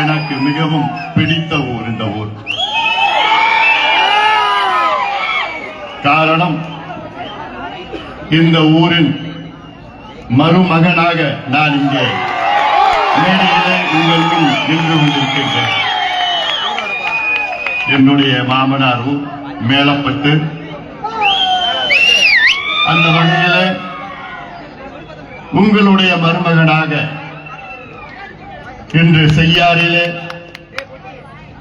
எனக்கு மிகவும் பிடித்த ஊர் இந்த ஊர். காரணம் இந்த ஊரின் மருமகனாக நான் இங்கே மேடையிலே உங்கள் முன் நின்று கொண்டிருக்கின்றேன். என்னுடைய மாமனார் ஊர் மேலப்பட்டு. அந்த வகையில உங்களுடைய மருமகனாக இன்று செய்யாறிலே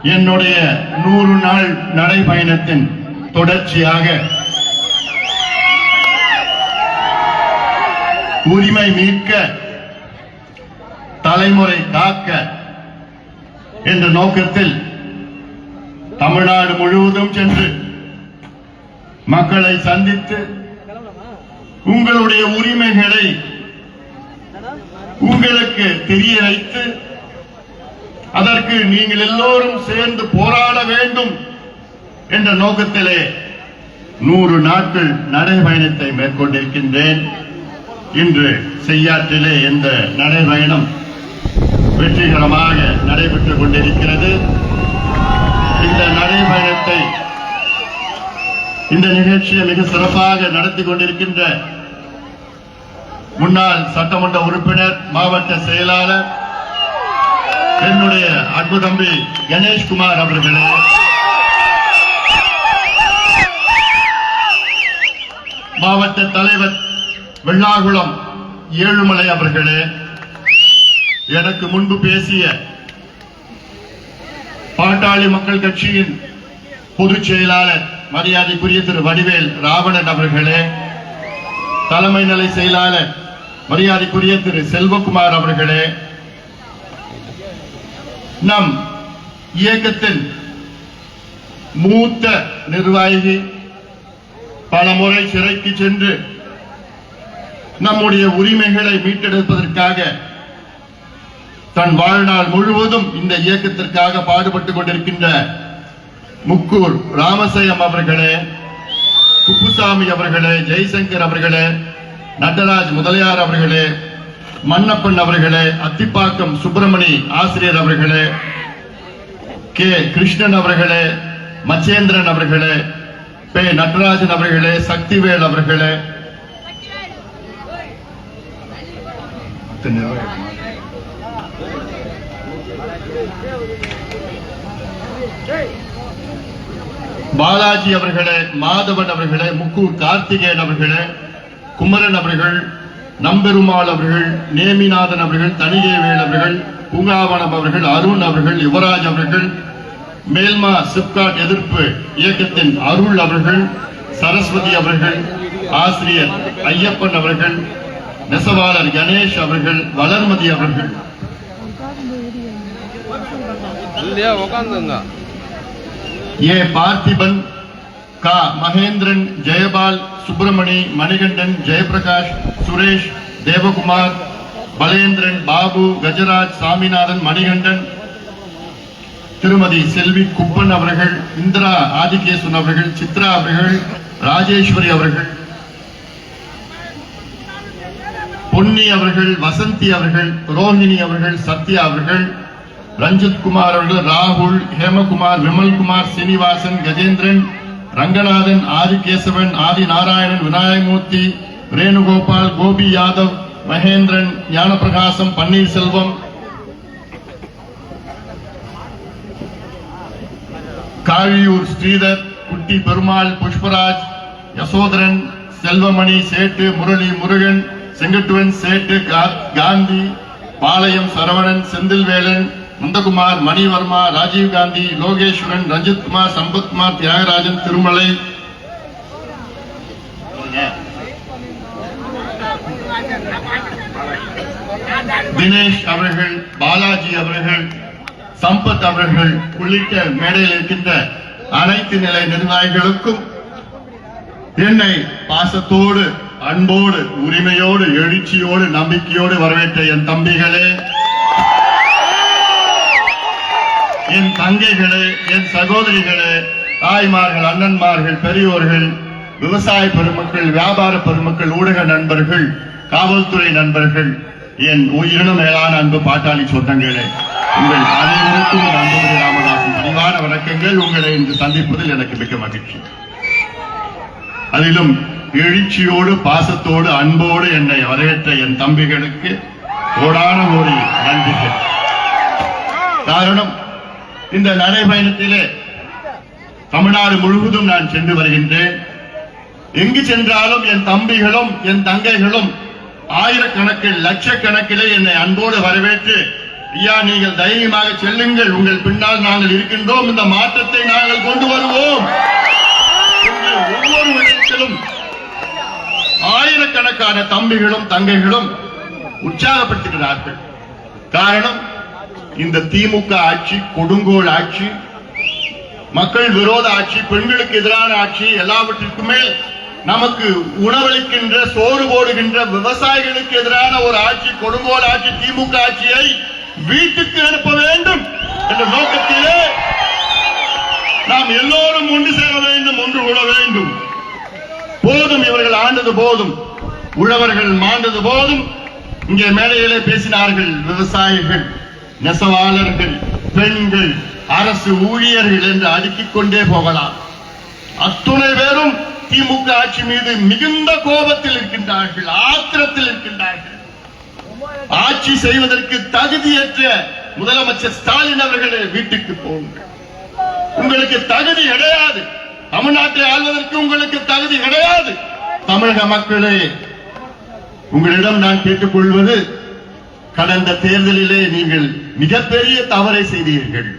என்னுடைய நூறு நாள் நடைபயணத்தின் தொடர்ச்சியாக உரிமை மீட்க தலைமுறை காக்க என்ற நோக்கத்தில் தமிழ்நாடு முழுவதும் சென்று மக்களை சந்தித்து உங்களுடைய உரிமைகளை உங்களுக்கு தெரிய வைத்து அதற்கு நீங்கள் எல்லோரும் சேர்ந்து போராட வேண்டும் என்ற நோக்கத்திலே நூறு நாட்கள் நடைபயணத்தை மேற்கொண்டிருக்கின்றேன். இன்று செய்யாற்றிலே இந்த நடைபயணம் வெற்றிகரமாக நடைபெற்றுக் கொண்டிருக்கிறது. இந்த நடைபயணத்தை இந்த நிகழ்ச்சியை மிக சிறப்பாக நடத்தி கொண்டிருக்கின்ற முன்னாள் சட்டமன்ற உறுப்பினர் மாவட்ட செயலாளர் என்னுடைய அன்பு தம்பி கணேஷ்குமார் அவர்களே. மாவட்ட தலைவர் வெள்ளாகுளம் ஏழுமலை அவர்களே எனக்கு முன்பு பேசிய பாட்டாளி மக்கள் கட்சியின் பொதுச் செயலாளர் மரியாதைக்குரிய திரு வடிவேல் ராவணன் அவர்களே தலைமை நிலை செயலாளர் மரியாதைக்குரிய திரு செல்வகுமார் அவர்களே நம் இயக்கத்தின் மூத்த நிர்வாகி பலமுறை சிறைக்கு சென்று நம்முடைய உரிமைகளை மீட்டெடுப்பதற்காக தன் வாழ்நாள் முழுவதும் இந்த இயக்கத்திற்காக பாடுபட்டுக் கொண்டிருக்கின்ற முக்கூர் ராமசயம் அவர்களே குப்புசாமி அவர்களே ஜெய்சங்கர் அவர்களே நடராஜ் முதலியார் அவர்களே மன்னப்பன் அவர்களே அத்திப்பாக்கம் சுப்பிரமணி ஆசிரியர் அவர்களே கே. கிருஷ்ணன் அவர்களே மச்சேந்திரன் அவர்களே பே. நடராஜன் அவர்களே சக்திவேல் அவர்களே. பாலாஜி அவர்களே மாதவன் அவர்களே முக்கு கார்த்திகேயன் அவர்களே குமரன் அவர்கள் நம்பெருமாள் அவர்கள் நேமிநாதன் அவர்கள் தனிகேவேல் அவர்கள் பூங்காவனம் அவர்கள் அருண் அவர்கள் யுவராஜ் அவர்கள் மேல்மா சிப்காட் எதிர்ப்பு இயக்கத்தின் அருள் அவர்கள் சரஸ்வதி அவர்கள் ஆசிரியர் ஐயப்பன் அவர்கள் நெசவாளர் கணேஷ் அவர்கள் வளர்மதி அவர்கள். ஏ பார்த்திபன் கா மகேந்திரன் ஜெயபால் சுப்பிரமணி மணிகண்டன் ஜெயபிரகாஷ் சுரேஷ் தேவகுமார் பலேந்திரன் பாபு கஜராஜ் சாமிநாதன் மணிகண்டன் திருமதி செல்வி குப்பன் அவர்கள் இந்திரா ஆதிகேசன் அவர்கள் சித்ரா அவர்கள் ராஜேஸ்வரி அவர்கள் பொன்னி அவர்கள் வசந்தி அவர்கள் ரோஹிணி அவர்கள் சத்யா அவர்கள் ரஞ்சித் குமார் அவர்கள் ராகுல் ஹேமகுமார் விமல்குமார் சீனிவாசன் கஜேந்திரன் ரங்கநாதன் ஆதிகேசவன் ஆதி நாராயணன் விநாயகமூர்த்தி ரேணுகோபால் கோபி யாதவ் மகேந்திரன் ஞானப்பிரகாசம் பன்னீர்செல்வம் காவியூர் ஸ்ரீதர் குட்டி பெருமாள் புஷ்பராஜ் யசோதரன் செல்வமணி சேட்டு முரளி முருகன் செங்கட்டுவன் சேட்டு கா- காந்தி பாளையம் சரவணன் செந்தில்வேலன் நந்தகுமார் மணிவர்மா ராஜீவ் காந்தி லோகேஸ்வரன் ரஞ்சித் குமார் சம்பத்குமார் தியாகராஜன் திருமலை. தினேஷ் அவர்கள் பாலாஜி அவர்கள் சம்பத் அவர்கள் உள்ளிட்ட மேடையில் இருக்கின்ற அனைத்து நிலை நிர்வாகிகளுக்கும் என்னை பாசத்தோடு அன்போடு உரிமையோடு எழுச்சியோடு நம்பிக்கையோடு வரவேற்ற என் தம்பிகளே என் தங்கைகளே என் சகோதரிகளே தாய்மார்கள் அண்ணன்மார்கள் பெரியோர்கள் விவசாய பெருமக்கள் வியாபார பெருமக்கள் ஊடக நண்பர்கள் காவல்துறை நண்பர்கள் என் உயிரினும் மேலான அன்பு பாட்டாளி சொந்தங்களே உங்கள் அனைவருக்கும் நண்பர்கள் ராமதாசன் பணிவான வணக்கங்கள். உங்களை இன்று சந்திப்பதில் எனக்கு மிக்க மகிழ்ச்சி. அதிலும் எழுச்சியோடு பாசத்தோடு அன்போடு என்னை வரவேற்ற என் தம்பிகளுக்கு கோடான ஒரு நன்றிகள். காரணம் இந்த நடைபயணத்திலே தமிழ்நாடு முழுவதும் நான் சென்று வருகின்றேன். எங்கு சென்றாலும் என் தம்பிகளும் என் தங்கைகளும் ஆயிரக்கணக்கில் லட்சக்கணக்கிலே என்னை அன்போடு வரவேற்று ஐயா நீங்கள் தைரியமாக செல்லுங்கள். உங்கள் பின்னால் நாங்கள் இருக்கின்றோம். இந்த மாற்றத்தை நாங்கள் கொண்டு வருவோம். ஒவ்வொரு விடத்திலும் ஆயிரக்கணக்கான தம்பிகளும் தங்கைகளும் உற்சாகப்படுத்துகிறார்கள். காரணம் இந்த திமுக ஆட்சி கொடுங்கோல் ஆட்சி மக்கள் விரோத ஆட்சி பெண்களுக்கு எதிரான ஆட்சி எல்லாவற்றிற்குமே மேல் நமக்கு உணவளிக்கின்ற சோறு போடுகின்ற விவசாயிகளுக்கு எதிரான ஒரு ஆட்சி கொடுங்கோல் ஆட்சி திமுக ஆட்சியை வீட்டுக்கு அனுப்ப வேண்டும் என்ற நோக்கத்திலே நாம் எல்லோரும் ஒன்று சேர வேண்டும் ஒன்று உழ வேண்டும். போதும் இவர்கள் ஆண்டது போதும். உழவர்கள் மாண்டது போதும். இங்கே மேடையிலே பேசினார்கள் விவசாயிகள். நெசவாளர்கள் பெண்கள் அரசு ஊழியர்கள் என்று அடுக்கிக் கொண்டே போகலாம். அத்துணை பேரும் திமுக ஆட்சி மீது மிகுந்த கோபத்தில் இருக்கின்றார்கள் ஆத்திரத்தில் இருக்கின்றார்கள். ஆட்சி செய்வதற்கு தகுதியற்ற முதலமைச்சர் ஸ்டாலின் அவர்களே வீட்டுக்கு போங்கள். உங்களுக்கு தகுதி கிடையாது. தமிழ்நாட்டை ஆள்வதற்கு உங்களுக்கு தகுதி கிடையாது. தமிழக மக்களே உங்களிடம் நான் கேட்டுக்கொள்வது கடந்த தேர்தலிலே நீங்கள் மிகப்பெரிய தவறை செய்தீர்கள்.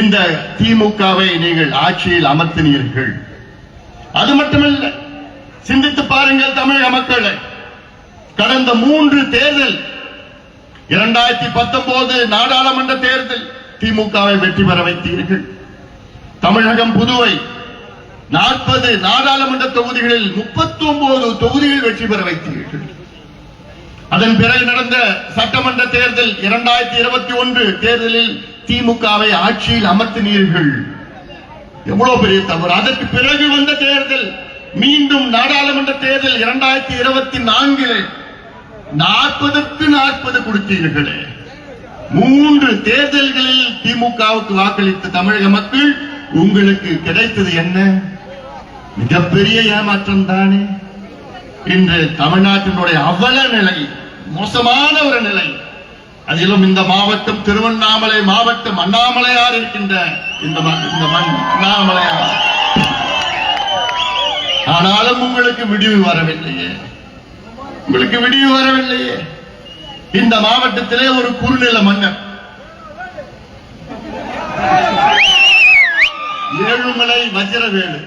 இந்த திமுகவை நீங்கள் ஆட்சியில் அமர்த்தினீர்கள். அது மட்டுமல்ல சிந்தித்து பாருங்கள் தமிழக மக்களை. கடந்த மூன்று தேர்தல் இரண்டாயிரத்தி பத்தொன்பது நாடாளுமன்ற தேர்தல் திமுகவை வெற்றி பெற வைத்தீர்கள். தமிழகம் புதுவை நாற்பது நாடாளுமன்ற தொகுதிகளில் முப்பத்தி ஒன்பது தொகுதிகள் வெற்றி பெற வைத்தீர்கள். அதன் பிறகு நடந்த சட்டமன்ற தேர்தல் இரண்டாயிரத்தி இருபத்தி ஒன்று தேர்தலில் திமுகவை ஆட்சியில் அமர்த்தினீர்கள். எவ்வளவு பெரிய தவறு. அதற்கு பிறகு வந்த தேர்தல் மீண்டும் நாடாளுமன்ற தேர்தல் இரண்டாயிரத்தி இருபத்தி நான்கில் நாற்பதுக்கு நாற்பது கொடுத்தீர்களே. மூன்று தேர்தல்களில் திமுகவுக்கு வாக்களித்த தமிழக மக்கள் உங்களுக்கு கிடைத்தது என்ன? மிகப்பெரிய ஏமாற்றம் தானே இன்று தமிழ்நாட்டினுடைய அவல நிலை மோசமான ஒரு நிலை. அதிலும் இந்த மாவட்டம் திருவண்ணாமலை மாவட்டம் அண்ணாமலையார் இருக்கின்ற இந்த மண் அண்ணாமலையார். ஆனாலும் உங்களுக்கு விடிவு வரவில்லையே. உங்களுக்கு விடிவு வரவில்லையே. இந்த மாவட்டத்திலே ஒரு குறுநில மன்னர். ஏழுமலை வஜ்ரவேலு.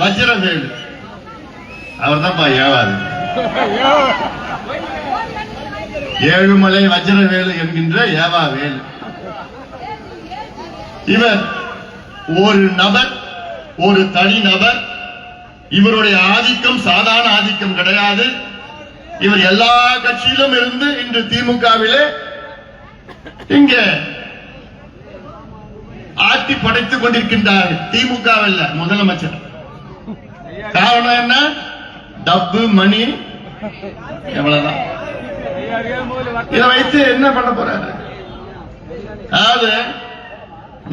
வஜ்ரவேல் அவர் தான்ப்பா ஏவாரு ஏழுமலை வஜ்ரவேலு என்கின்ற ஏவா வேலு இவர் ஒரு நபர் ஒரு தனி நபர். இவருடைய ஆதிக்கம் சாதாரண ஆதிக்கம் கிடையாது. இவர் எல்லா கட்சியிலும் இருந்து இன்று திமுகவிலே இங்க ஆட்டி படைத்துக் கொண்டிருக்கின்றார். திமுகவில் முதலமைச்சர். காரணம் என்ன? டப்பு மணி. எவ்வளவுதான் இதை வைத்து என்ன பண்ண போறாரு? அதாவது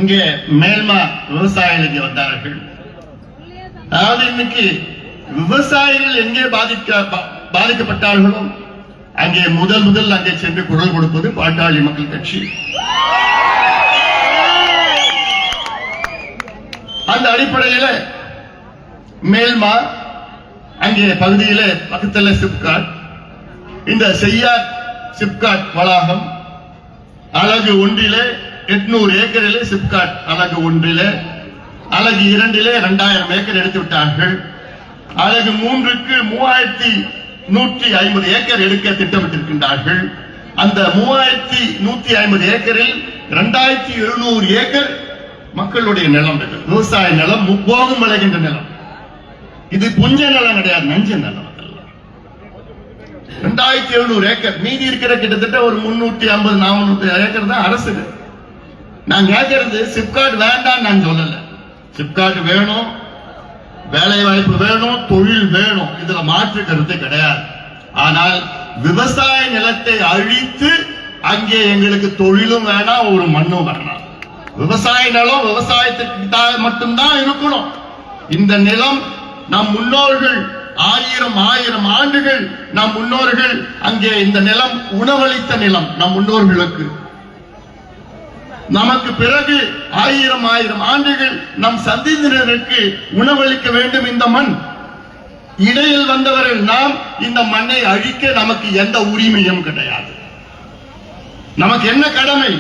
இங்கே மேல்மா விவசாயிகளுக்கு வந்தார்கள். அதாவது இன்னைக்கு விவசாயிகள் எங்கே பாதிக்க பாதிக்கப்பட்டார்களோ அங்கே முதல் முதல் அங்கே சென்று குரல் கொடுப்பது பாட்டாளி மக்கள் கட்சி. அந்த அடிப்படையில மேல்மா அங்கே பகுதியில பக்கத்தில் சிப்காட். இந்த செய்யார் சிப்காட் வளாகம் அலகு ஒன்றிலே எட்நூறு ஏக்கரிலே சிப்காட் அலகு ஒன்றிலே அலகு இரண்டிலே இரண்டாயிரம் ஏக்கர் எடுத்து விட்டார்கள். அலகு மூன்றுக்கு மூவாயிரத்தி நூற்றி ஐம்பது ஏக்கர் எடுக்க திட்டமிட்டிருக்கின்றார்கள். அந்த மூவாயிரத்தி நூத்தி ஐம்பது ஏக்கரில் இரண்டாயிரத்தி எழுநூறு ஏக்கர் மக்களுடைய நிலம் விவசாய நிலம் முப்போகம் விளைகின்ற நிலம். இது புஞ்ச நிலம் கிடையாது நஞ்ச நிலம் ரெண்டாயிரத்தி எழுநூறு ஏக்கர். மீதி இருக்கிற கிட்டத்தட்ட ஒரு முன்னூத்தி ஐம்பது நானூத்தி ஏக்கர் தான் அரசு. நான் கேட்கறது சிப்காட் வேண்டாம் நான் சொல்லல. சிப்காட் வேணும் வேலை வாய்ப்பு வேணும் தொழில் வேணும். இதுல மாற்று கருத்து கிடையாது. ஆனால் விவசாய நிலத்தை அழித்து அங்கே எங்களுக்கு தொழிலும் வேணாம் ஒரு மண்ணும் வேணாம். விவசாய நிலம் விவசாயத்துக்கு தான் மட்டும்தான் இருக்கணும். இந்த நிலம் நம் முன்னோர்கள் ஆயிரம் ஆயிரம் ஆண்டுகள் நம் முன்னோர்கள் அங்கே இந்த நிலம் உணவளித்த நிலம் நம் முன்னோர்களுக்கு. நமக்கு பிறகு ஆயிரம் ஆயிரம் ஆண்டுகள் நம் சந்ததியினருக்கு உணவளிக்க வேண்டும் இந்த மண். இடையில் வந்தவர்கள் நாம் இந்த மண்ணை அழிக்க நமக்கு எந்த உரிமையும் கிடையாது. நமக்கு என்ன கடமை?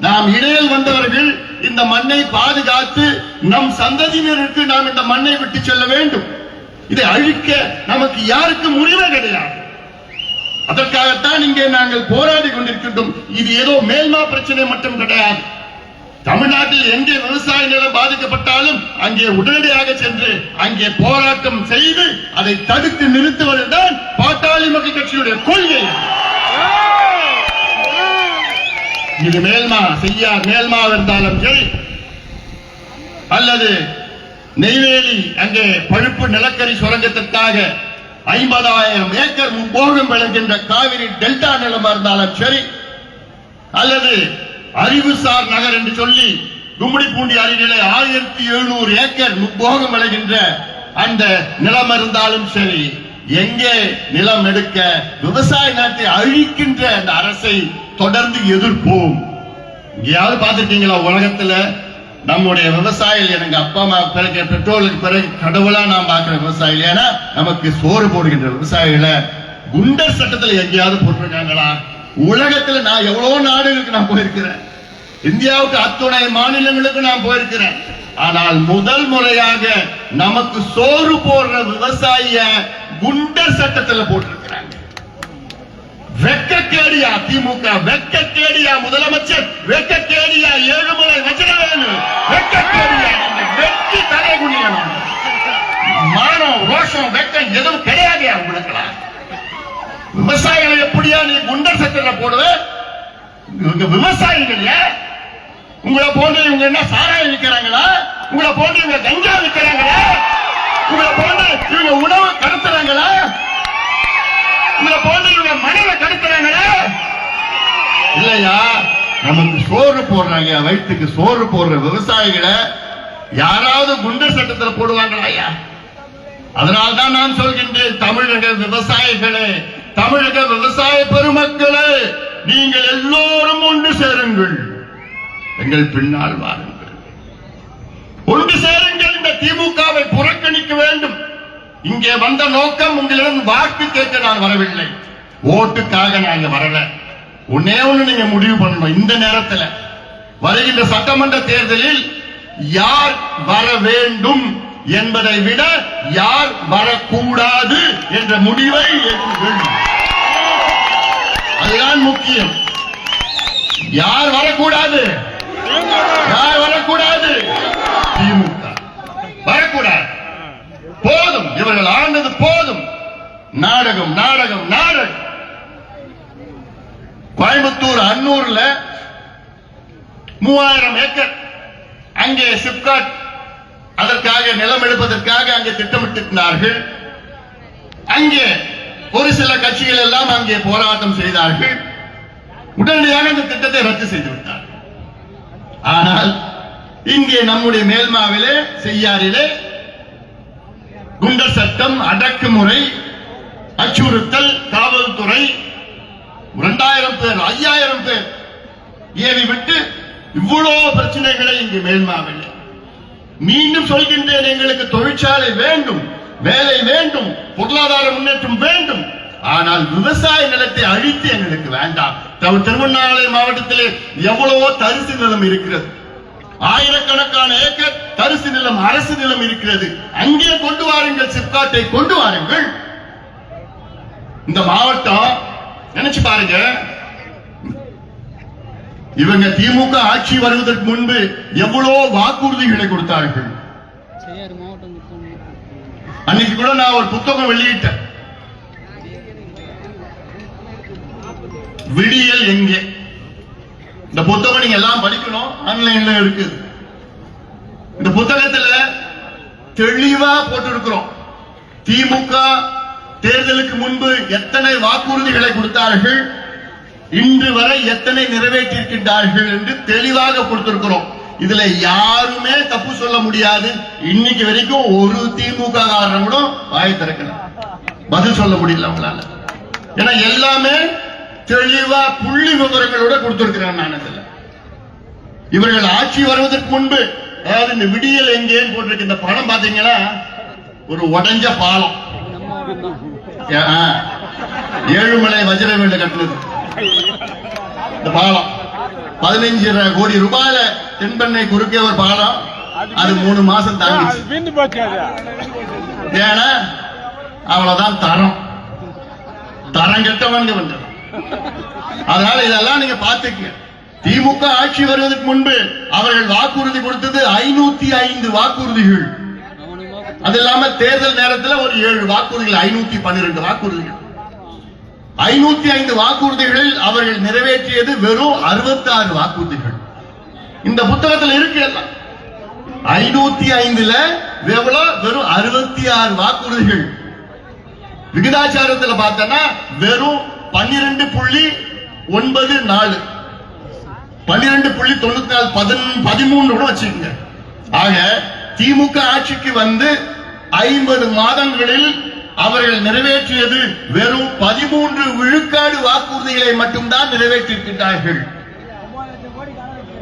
நாம் இடையில் வந்தவர்கள் இந்த மண்ணை பாதுகாத்து நம் சந்ததியினருக்கு நாம் இந்த மண்ணை விட்டு செல்ல வேண்டும். இதை அழிக்க நமக்கு யாருக்கும் உரிமை கிடையாது. அதற்காகத்தான் இங்கே நாங்கள் போராடி கொண்டிருக்கின்றோம். இது ஏதோ மேல்மா பிரச்சனை மட்டும் கிடையாது. தமிழ்நாட்டில் எங்கே விவசாய நிலம் பாதிக்கப்பட்டாலும் அங்கே உடனடியாக சென்று அங்கே போராட்டம் செய்து அதை தடுத்து நிறுத்துவதுதான் பாட்டாளி மக்கள் கட்சியுடைய கொள்கை. இது மேல்மா செய்யார் மேல்மா இருந்தாலும் சரி. அல்லது நெய்வேலி அங்கே பழுப்பு நிலக்கரி சுரங்கத்திற்காக ஐம்பதாயிரம் ஏக்கர் போகம் விளைகின்ற காவிரி டெல்டா நிலமா இருந்தாலும் சரி. அல்லது அறிவுசார் நகர் என்று சொல்லி கும்மிடிப்பூண்டி அருகிலே ஆயிரத்தி எழுநூறு ஏக்கர் முப்போகம் விளைகின்ற அந்த நிலம் இருந்தாலும் சரி எங்கே நிலம் எடுக்க விவசாய நிலத்தை அழிக்கின்ற அந்த அரசை தொடர்ந்து எதிர்ப்போம். எங்கேயாவது பார்த்திருக்கீங்களா உலகத்துல நம்முடைய விவசாயிகள் எனக்கு அப்பா அம்மா பிறகு பெற்றோர்களுக்கு பிறகு கடவுளா நான் பார்க்கிற விவசாயிகள். ஏன்னா நமக்கு சோறு போடுகின்ற விவசாயிகளை குண்டர் சட்டத்தில் எங்கேயாவது போட்டிருக்காங்களா? உலகத்துல நான் எவ்வளவு நாடுகளுக்கு நான் போயிருக்கிறேன். இந்தியாவுக்கு அத்துணை மாநிலங்களுக்கு நான் போயிருக்கிறேன். ஆனால் முதல் முறையாக நமக்கு சோறு போடுற விவசாயிய குண்டர் சட்டத்தில் போட்டிருக்கிறாங்க. வெக்கக்கேடியா திமுக வெக்கக்கேடியா முதலமைச்சர் வெக்கக்கேடியா ஏழுமலை வஜ்ரவேலு வெக்கக்கேடியா நீங்க வெட்டி தலை குனியணும் மானம் ரோஷம் வெக்கம் எதுவும் கிடையாது உங்களுக்கு விவசாயிகளை எப்படியா நீ குண்டர் சட்டத்தில் போடுவ? விவசாயிகள் உங்களை போன்ற இவங்க என்ன சாராயம் விற்கிறாங்களா? உங்களை போன்ற இவங்க கஞ்சா விற்கிறாங்களா? உங்களை போன்ற இவங்க உணவு கடத்துறாங்களா? உங்களை போன்ற மனைவை மணலை இல்லையா? நமக்கு சோறு போடுறாங்க. வயிற்றுக்கு சோறு போடுற விவசாயிகளை யாராவது குண்டர் சட்டத்துல போடுவாங்களா ஐயா? அதனால்தான் நான் சொல்கின்றேன் தமிழக விவசாயிகளே தமிழக விவசாய பெருமக்களே நீங்கள் எல்லோரும் ஒன்று சேருங்கள். எங்கள் பின்னால் வாருங்கள். ஒன்று சேருங்கள். இந்த திமுகவை புறக்கணிக்க வேண்டும். இங்கே வந்த நோக்கம் உங்களிடம் வாக்கு கேட்க நான் வரவில்லை. ஓட்டுக்காக நாங்க வரல. ஒன்னே ஒண்ணு நீங்க முடிவு பண்ணணும் இந்த நேரத்தில். வருகின்ற சட்டமன்ற தேர்தலில் யார் வர வேண்டும் என்பதை விட யார் வரக்கூடாது என்ற முடிவை அதுதான் முக்கியம். யார் வரக்கூடாது? யார் வரக்கூடாது திமுக வரக்கூடாது அவர்கள் ஆண்டது போதும். நாடகம் நாடகம் நாடகம். கோயம்புத்தூர் அன்னூர்ல மூவாயிரம் ஏக்கர். அங்கே சிப்காட் அதற்காக நிலம் எடுப்பதற்காக அங்கே திட்டமிட்டிருந்தார்கள். அங்கே ஒரு சில கட்சிகள் எல்லாம் அங்கே போராட்டம் செய்தார்கள். உடனடியாக அந்த திட்டத்தை ரத்து செய்து விட்டார்கள். ஆனால் இங்கே நம்முடைய மேல்மாவிலே செய்யாரிலே குண்டர் சட்டம் அடக்குமுறை அச்சுறுத்தல் காவல்துறை இரண்டாயிரம் பேர் ஐயாயிரம் பேர் ஏவி விட்டு இவ்வளவு பிரச்சனைகளை இங்கு மேன்மாவில்லை மீண்டும் சொல்கின்றேன் எங்களுக்கு தொழிற்சாலை வேண்டும் வேலை வேண்டும் பொருளாதார முன்னேற்றம் வேண்டும். ஆனால் விவசாய நிலத்தை அழித்து எங்களுக்கு வேண்டாம். திருவண்ணாமலை மாவட்டத்திலே எவ்வளவோ தரிசு நிலம் இருக்கிறது. ஆயிரக்கணக்கான ஏக்கர் தரிசு நிலம் அரசு நிலம் இருக்கிறது. அங்கே கொண்டு வாருங்கள் சிப்காட்டை கொண்டு வாருங்கள். இந்த மாவட்டம் நினைச்சு பாருங்க. இவங்க திமுக ஆட்சி வருவதற்கு முன்பு எவ்வளவு வாக்குறுதிகளை கொடுத்தார்கள். அன்னைக்கு கூட நான் ஒரு புத்தகம் வெளியிட்டேன். விடியல் எங்கே? இந்த புத்தகம் நீங்க எல்லாம் படிக்கணும். ஆன்லைன்ல இருக்கு. இந்த புத்தகத்துல தெளிவா போட்டிருக்கிறோம். திமுக தேர்தலுக்கு முன்பு எத்தனை வாக்குறுதிகளை கொடுத்தார்கள் இன்று வரை எத்தனை நிறைவேற்றிருக்கின்றார்கள் என்று தெளிவாக கொடுத்திருக்கிறோம். இதுல யாருமே தப்பு சொல்ல முடியாது. இன்னைக்கு வரைக்கும் ஒரு திமுக காரணம் கூட வாய் திறக்கல. பதில் சொல்ல முடியல அவங்களால. ஏன்னா எல்லாமே தெளிவா புள்ளி விவரங்களோட கொடுத்திருக்கிறான் நான் இவர்கள் ஆட்சி வருவதற்கு முன்பு அதாவது இந்த விடியல் எங்கேன்னு போட்டிருக்க இந்த படம் பாத்தீங்கன்னா ஒரு உடஞ்ச பாலம். ஏழுமலை வஜ்ர தான் ஏ- ஆ. ஏழுமலை கட்டினது. இந்த பாலம். பதினைஞ்சு கோடி ரூபாயில தென்பெண்ணை குறுக்கே ஒரு பாலம். அது மூணு மாசம் தாங்கிச்சு. ஏன்னா அவ்வளவுதான் தரம். தரம் கெட்டவங்க வந்து. அதனால இதெல்லாம் நீங்க பாத்துக்கங்க திமுக ஆட்சி வருவதற்கு முன்பு அவர்கள் வாக்குறுதி கொடுத்தது ஐநூத்தி ஐந்து வாக்குறுதிகள். அது இல்லாம தேர்தல் நேரத்தில் ஒரு ஏழு வாக்குறுதிகள் ஐநூத்தி பன்னிரண்டு வாக்குறுதிகள். ஐநூத்தி ஐந்து வாக்குறுதிகளில் அவர்கள் நிறைவேற்றியது வெறும் 66 வாக்குறுதிகள். இந்த புத்தகத்தில் இருக்கு எல்லாம். ஐநூத்தி ஐந்துல எவ்வளவு வெறும் அறுபத்தி ஆறு வாக்குறுதிகள். விகிதாச்சாரத்தில் பார்த்தோன்னா வெறும் பன்னிரண்டு புள்ளி ஒன்பது நாலு. பன்னிரண்டு புள்ளி தொண்ணூத்தி நாலு பதிமூணு கூட வச்சுக்கோங்க. ஆக திமுக ஆட்சிக்கு வந்து ஐம்பது மாதங்களில் அவர்கள் நிறைவேற்றியது வெறும் பதிமூன்று விழுக்காடு வாக்குறுதிகளை மட்டும்தான் நிறைவேற்றியிருக்கின்றார்கள்.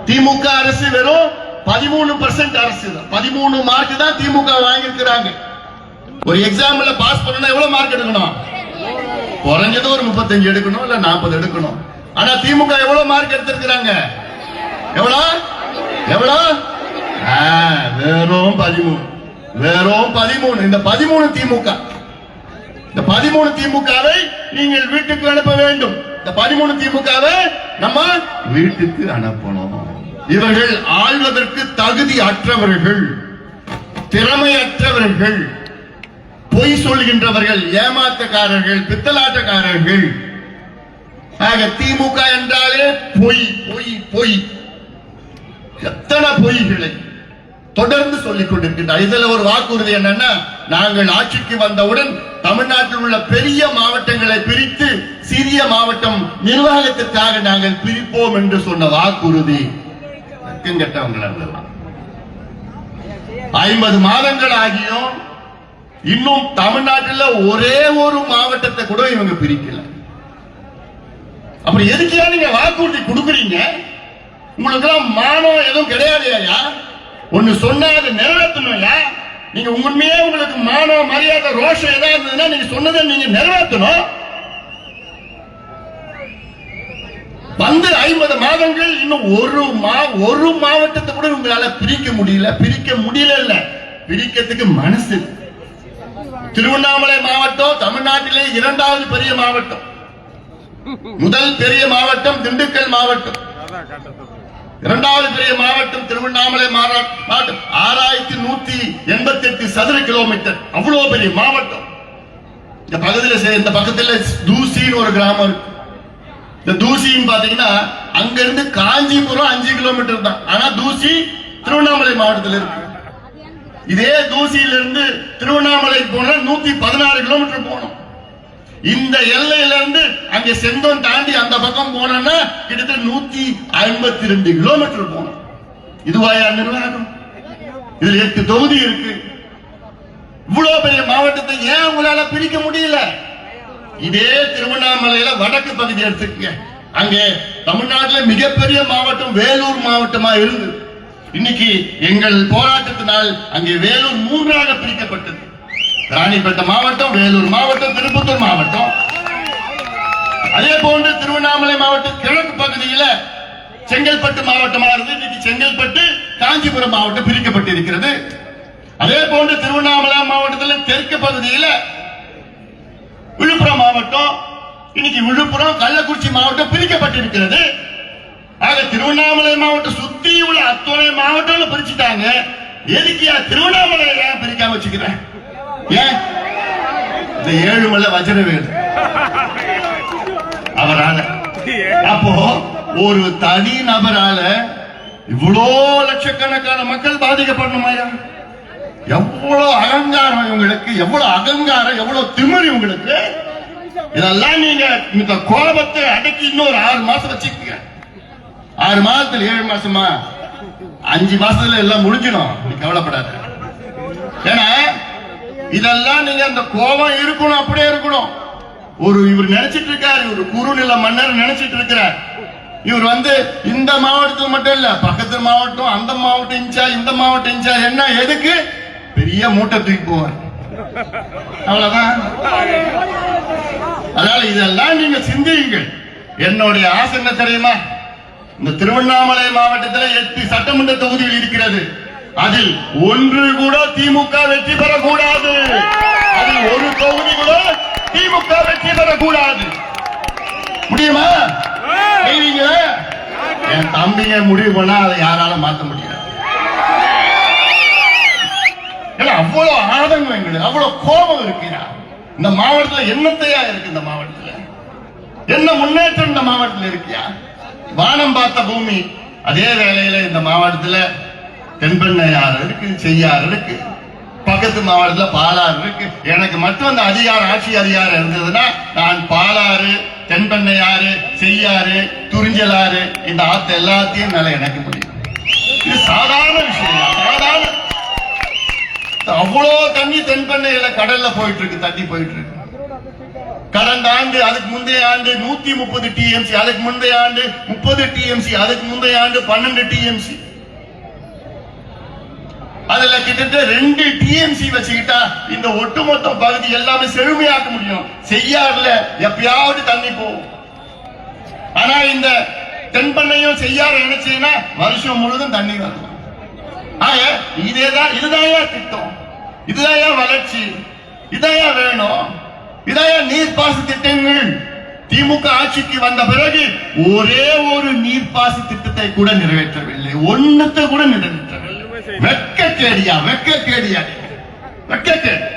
திமுக அரசு வெறும் பதிமூணு பர்சன்ட் அரசு தான். பதிமூணு மார்க் தான் திமுக வாங்கியிருக்கிறாங்க. ஒரு எக்ஸாம்ல பாஸ் பண்ணா எவ்வளவு மார்க் எடுக்கணும்? குறைஞ்சது ஒரு முப்பத்தஞ்சு எடுக்கணும் இல்ல நாற்பது எடுக்கணும். ஆனா திமுக எவ்வளவு மார்க் எடுத்திருக்கிறாங்க? எவ்வளோ? எவ்வளோ? வெறும் பதிமூணு. வெறும் பதிமூணு. இந்த பதிமூணு திமுக. இந்த பதிமூணு திமுகவை நீங்கள் வீட்டுக்கு அனுப்ப வேண்டும். இந்த பதிமூணு திமுகவை நம்ம வீட்டுக்கு அனுப்பணும். இவர்கள் ஆள்வதற்கு தகுதி அற்றவர்கள் திறமையற்றவர்கள். பொய் சொல்கின்றவர்கள் ஏமாத்தக்காரர்கள் பித்தலாட்டக்காரர்கள். ஆக திமுக என்றாலே பொய் பொய் பொய். எத்தனை பொய்களை தொடர்ந்து சொல்லிக் கொண்டிருக்கின்றார். இதுல ஒரு வாக்குறுதி என்னன்னா நாங்கள் ஆட்சிக்கு வந்தவுடன் தமிழ்நாட்டில் உள்ள பெரிய மாவட்டங்களை பிரித்து சிறிய மாவட்டம் நிர்வாகத்திற்காக நாங்கள் பிரிப்போம் என்று சொன்ன வாக்குறுதி. ஐம்பது மாதங்கள் ஆகியும் இன்னும் தமிழ்நாட்டில் ஒரே ஒரு மாவட்டத்தை கூட இவங்க பிரிக்கல. அப்புறம் எதுக்கு நீங்க வாக்குறுதி கொடுக்குறீங்க? உங்களுக்கு எல்லாம் மானம் எதுவும் கிடையாதுயா ஒண்ணு சொன்னா அதை நிறைவேற்றணும்யா நீங்க உண்மையே உங்களுக்கு மானம் மரியாதை ரோஷம் ஏதாவது இருந்ததுன்னா நீங்க சொன்னதை நீங்க நிறைவேற்றணும். வந்து ஐம்பது மாதங்கள் இன்னும் ஒரு மா ஒரு மாவட்டத்தை கூட உங்களால பிரிக்க முடியல பிரிக்க முடியல இல்ல பிரிக்கிறதுக்கு மனசு திருவண்ணாமலை மாவட்டம் தமிழ்நாட்டிலே இரண்டாவது பெரிய மாவட்டம். முதல் பெரிய மாவட்டம் திண்டுக்கல் மாவட்டம். இரண்டாவது பெரிய மாவட்டம் திருவண்ணாமலை மாவட்டம். ஆறாயிரத்தி நூத்தி எண்பத்தி எட்டு சதுர கிலோமீட்டர். அவ்வளவு பெரிய மாவட்டம். இந்த பகுதியில் இந்த பக்கத்துல தூசின்னு ஒரு கிராமம் இருக்கு. இந்த தூசின்னு பாத்தீங்கன்னா அங்க இருந்து காஞ்சிபுரம் அஞ்சு கிலோமீட்டர் தான். ஆனா தூசி திருவண்ணாமலை மாவட்டத்தில் இருக்கு. இதே தூசியில இருந்து திருவண்ணாமலை போனா நூத்தி பதினாறு கிலோமீட்டர் போனோம் இந்த எல்லையில இருந்து அங்க செந்தம் தாண்டி அந்த பக்கம் போனோம்னா கிட்டத்தட்ட நூத்தி ஐம்பத்தி ரெண்டு கிலோமீட்டர் போனோம் இதுவாயா நிர்வாகம்? இதுல எட்டு தொகுதி இருக்கு. இவ்வளவு பெரிய மாவட்டத்தை ஏன் உங்களால பிரிக்க முடியல? இதே திருவண்ணாமலையில வடக்கு பகுதி எடுத்துக்கங்க. அங்கே தமிழ்நாட்டில் மிகப்பெரிய மாவட்டம் வேலூர் மாவட்டமா இருந்தது இன்னைக்கு எங்கள் போராட்டத்தினால் அங்கே வேலூர் மூன்றாக பிரிக்கப்பட்டது. ராணிப்பேட்டை மாவட்டம் வேலூர் மாவட்டம் திருப்பத்தூர் மாவட்டம். அதே போன்று திருவண்ணாமலை மாவட்டம் கிழக்கு பகுதியில செங்கல்பட்டு மாவட்டமாக இருந்து இன்னைக்கு செங்கல்பட்டு காஞ்சிபுரம் மாவட்டம் பிரிக்கப்பட்டிருக்கிறது. அதே போன்று திருவண்ணாமலை மாவட்டத்தில் தெற்கு பகுதியில விழுப்புரம் மாவட்டம் இன்னைக்கு விழுப்புரம் கள்ளக்குறிச்சி மாவட்டம் பிரிக்கப்பட்டிருக்கிறது. ஆக திருவண்ணாமலை மாவட்டம் சுத்தி உள்ள அத்தனை மாவட்டங்களும் பிரிச்சுட்டாங்க. எதுக்கியா ஏன் திருவண்ணாமலை ஏன் பிரிக்காம வச்சுக்கிறேன் ஏன்? இந்த ஏழுமலை வஜ்ரவேல் அவரால. அப்போ ஒரு தனி நபரால இவ்வளோ லட்சக்கணக்கான மக்கள் பாதிக்கப்படணுமாயா எவ்வளவு அகங்காரம் இவங்களுக்கு எவ்வளவு அகங்காரம் எவ்வளவு திமிர் இவங்களுக்கு? இதெல்லாம் நீங்க இந்த கோபத்தை அடக்கி இன்னொரு ஆறு மாசம் வச்சுக்கீங்க. ஆறு மாசத்துல ஏழு மாசமா? அஞ்சு மாசத்துல எல்லாம் முடிஞ்சிடும். நீ கவலைப்படாத. ஏன்னா இதெல்லாம் நீங்க அந்த கோபம் இருக்கணும் அப்படியே இருக்கணும். ஒரு இவர் நினைச்சிட்டு இருக்காரு ஒரு குறுநில மன்னர் நினைச்சிட்டு இருக்கிறார். இவர் வந்து இந்த மாவட்டத்தில் மட்டும் இல்ல பக்கத்து மாவட்டம் அந்த மாவட்டம் இன்ச்சா இந்த மாவட்டம் இன்ச்சா என்ன எதுக்கு? பெரிய மூட்டை தூக்கி போவார். அவ்வளவுதான். அதனால இதெல்லாம் நீங்க சிந்தியுங்கள். என்னுடைய ஆசை என்ன தெரியுமா? இந்த திருவண்ணாமலை மாவட்டத்தில் எட்டு சட்டமன்ற தொகுதிகள் இருக்கிறது. அதில் ஒன்று கூட திமுக வெற்றி பெறக்கூடாது. அதில் ஒரு தொகுதி கூட திமுக வெற்றி பெறக்கூடாது. முடியுமா? என் தம்பிங்க முடிவு பண்ணா அதை யாரால மாத்த முடியாது. அவ்வளவு ஆதங்கம் எங்களுக்கு அவ்வளவு கோபம் இருக்குயா இந்த மாவட்டத்துல என்னத்தையா இருக்கு இந்த மாவட்டத்துல? என்ன முன்னேற்றம் இந்த மாவட்டத்தில் இருக்கியா? வானம் பார்த்த பூமி. அதே வேளையில இந்த மாவட்டத்துல தென்பெண்ணையாறு இருக்கு செய்யாறு இருக்கு. பக்கத்து மாவட்டத்துல பாலாறு இருக்கு. எனக்கு மட்டும் அந்த அதிகாரம் ஆட்சி அதிகாரம் இருந்ததுன்னா நான் பாலாறு தென்பெண்ணையாறு செய்யாறு துறிஞ்சலாறு இந்த ஆத்து எல்லாத்தையும் மேல எனக்கு முடியும். இது சாதாரண விஷயம். சாதாரண அவ்வளோ தண்ணி தென்பெண்ணையில கடல்ல போயிட்டு இருக்கு தண்ணி போயிட்டு இருக்கு. கடந்த ஆண்டு அதுக்கு முந்தைய ஆண்டு நூத்தி முப்பது டிஎம்சி அதுக்கு முந்தைய ஆண்டு முப்பது டிஎம்சி அதுக்கு முந்தைய ஆண்டு பன்னெண்டு டிஎம்சி அதுல கிட்டத்தட்ட ரெண்டு டிஎம்சி வச்சுக்கிட்டா இந்த ஒட்டுமொத்த பகுதி எல்லாமே செழுமையாக்க முடியும். செய்யாறுல எப்பயாவது தண்ணி போகும். ஆனா இந்த தென்பண்ணையும் செய்யாறு நினைச்சீங்கன்னா வருஷம் முழுதும் தண்ணி வரும் ஆக இதேதான் இதுதான் திட்டம்? இதுதான் வளர்ச்சி? இதான் வேணும்? இதான் நீர்ப்பாச திட்டங்கள் திமுக ஆட்சிக்கு வந்த பிறகு ஒரே ஒரு நீர்ப்பாச திட்டத்தை கூட நிறைவேற்றவில்லை. ஒன்னத்தை கூட நிறைவேற்றவில்லை. வெட்கக்கேடியா வெட்கக்கேடியா வெட்கக்கேடு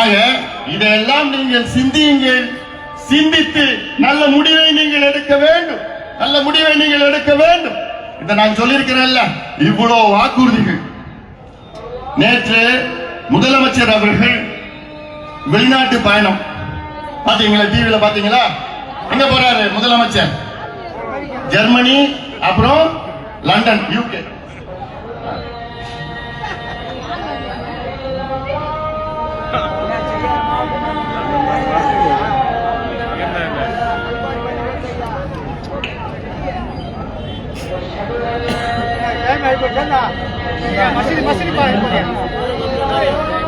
ஆக இதையெல்லாம் நீங்கள் சிந்தியுங்கள். சிந்தித்து நல்ல முடிவை நீங்கள் எடுக்க வேண்டும். நல்ல முடிவை நீங்கள் எடுக்க வேண்டும். இதை நான் சொல்லியிருக்கிறேன்ல இவ்வளவு வாக்குறுதிகள். நேற்று முதலமைச்சர் அவர்கள் வெளிநாட்டு பயணம் பாத்தீங்களா டிவியில பாத்தீங்களா எங்க போறாரு முதலமைச்சர் ஜெர்மனி அப்புறம் லண்டன் யூகே மசிதி மசிதி பாருங்க